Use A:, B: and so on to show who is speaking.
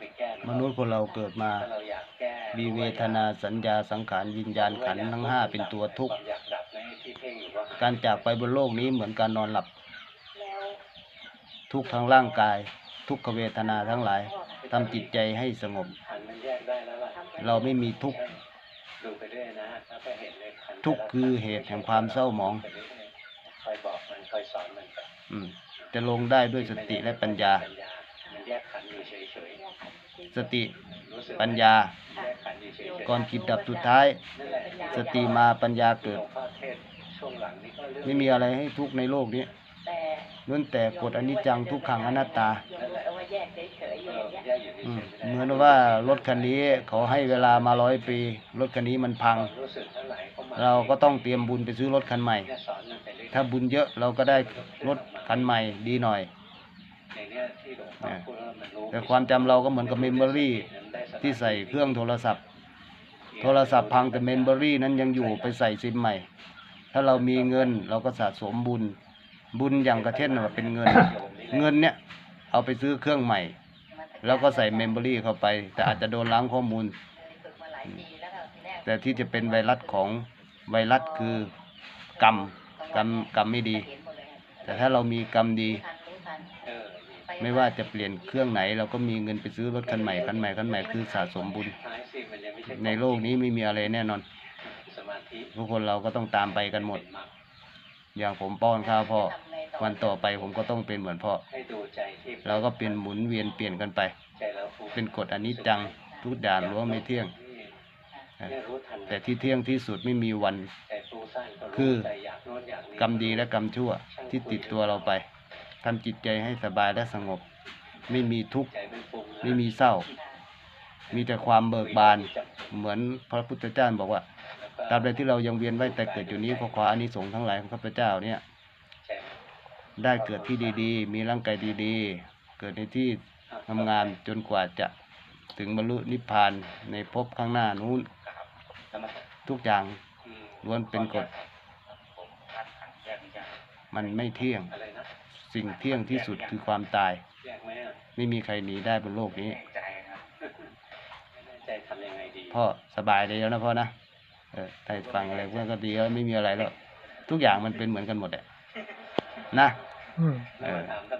A: ไปแก้น
B: มนุษย์คนเราเกิดมา
A: ถ้าเราอยากแก้
B: มีเวทนาสัญญาสังขารวิญญาณขันธ์ทั้งห้าเป็นตัวทุกข์
A: อยากดับในที่เพ่งอยู่ก็หา
B: การจากไปบนโลกนี้เหมือนการนอนหลับ
C: แล้ว
B: ทุกข์ทางร่างกาย ทุกขเวทนาทั้งหลายทำจิตใจให้สงบ
A: ขันธ์มันแยกได้แล้วล่ะ
B: เราไม่มีทุกข์
A: ดูไปเรื่อยนะแล้วก็เห็นเลยขันธ์
B: ทุกข์คือเหตุแห่งความเศร้าหมอง
A: ไปเรื่อยๆคอยบอกมันคอยสอนมันไป
B: อืมจะลงได้ด้วยสติและปัญญา
A: มัน แยกขันธ์อยู่เฉย
B: สติ
A: ๆรู้สึก
B: ปัญญา
A: แยกขันธ์อยู่เฉยๆ
B: ก่อนจิตดับสุดท้าย
A: นั่นแหละ
B: สติมาปัญญาเกิด
A: หลวงพ่อเทศน์ช่วงหลังนี่ก็เรื่อง
B: ไม่มีอะไรให้ทุกข์ในโลกนี้
C: แต่
B: ล้วนแต่กฎอนิจจังทุกขังอนัตตา
C: โยมรู้แต่ว่าแยกเฉยๆอ
A: เอยู่
C: อ
A: อย่าง
C: เงี้ย
A: แยกอยู่
B: อืม
A: เฉยๆ
B: เห
A: ไม่
B: มื
A: ได้
B: อนว่ารถคันนี้เขาให้เวลามาร้อยปี รถคันนี้มันพัง
A: รู้สึกเท่าไหร่เข้ามา
B: เราก็ต้องเตรียมบุญไปซื้อรถคันใหม่
A: เนี่ยสอนมันไปเรื่อยๆ
B: ถ้าบุญเยอะเราก็ได้รถคันใหม่ดีหน่อย
A: อย่างเนี้ยที่หลวงพ่อพูดว่ามันรู้
B: แต่ความจำเราก็เหมือนกับเมมโมรี่ที่ใส่เครื่องโทรศัพท์ โทรศัพท์พังแต่เมมโมรี่นั้นยังอยู่ไปใส่ซิมใหม่ ถ้าเรามีเงินเราก็สะสมบุญ บุญอย่างกระเช่นว่าเป็นเงิน เงินเนี่ยเอาไปซื้อเครื่องใหม่ แล้วก็ใส่เมมโมรี่เข้าไป แต่อาจจะโดนล้างข้อมูล
C: แต่
B: ที่จะเป็นไวรัสของไวรัสคือกรรมกรรมกรรมไม่ดี แต่ถ้าเรามีกรรมดี ไม่ว่าจะเปลี่ยนเครื่องไหน เราก็มีเงินไปซื้อรถคันใหม่คันใหม่คันใหม่คือสะสมบุญ
A: ใน
B: โลกนี้ไม่มีอะไรแน่นอนทุกคนเราก็ต้องตามไปกันหมด อย่างผมป้อนข้าวพ่อวันต่อไปผมก็ต้องเป็นเหมือนพ่อเราก็เปลี่ยนหมุนเวียนเปลี่ยนกันไป
A: เป็
B: นกฎอันิจจังทุกอย่างล้วไม่เที่ยง แต่ที่เที่ยงที่สุดไม่มีวัน คือกรรมดีและกรรมชั่วที่ติดตัวเราไป ทำจิตใจให้สบายและสงบ ไม่มีทุกข์
A: ใจไม่ฟุ้งนะ
B: ไม่มีเศร้า มีแต่ความเบิกบาน เหมือนพระพุทธเจ้าบอกว่าตราบใดที่เรายังเวียนว่ายแต่เกิดอยู่นี้ขอขออานิสงส์ทั้งหลายของข้าพเจ้าเนี่ย
A: ใจมัน
B: ได้เกิดที่ดีๆ มีร่างกายดีๆ เกิดในที่ทำงานจนกว่าจะถึงบรรลุนิพพานในภพข้างหน้านู้น
A: แล้วมัน
B: ทุกอย่าง
A: อืม
B: ล้วนเป็นกฎ มันไม่เที่ยง
A: อะไรนะ
B: สิ่งเที่ยงที่สุดคือความตาย
A: แยกไหมอะ
B: ไม่มีใครหนีได้บนโลกนี้
A: ใจครับไม่แน่ใจทำยังไงดี
B: พ่อสบายเลยแล้วนะพ่อนะเออได้ฟังอะไรเพื่อนก็ดีแล้วไม่มีอะไรแล้ว ทุกอย่างมันเป็นเหมือนกันหมดแหละนะ
D: อืม
B: เออ
A: ถาม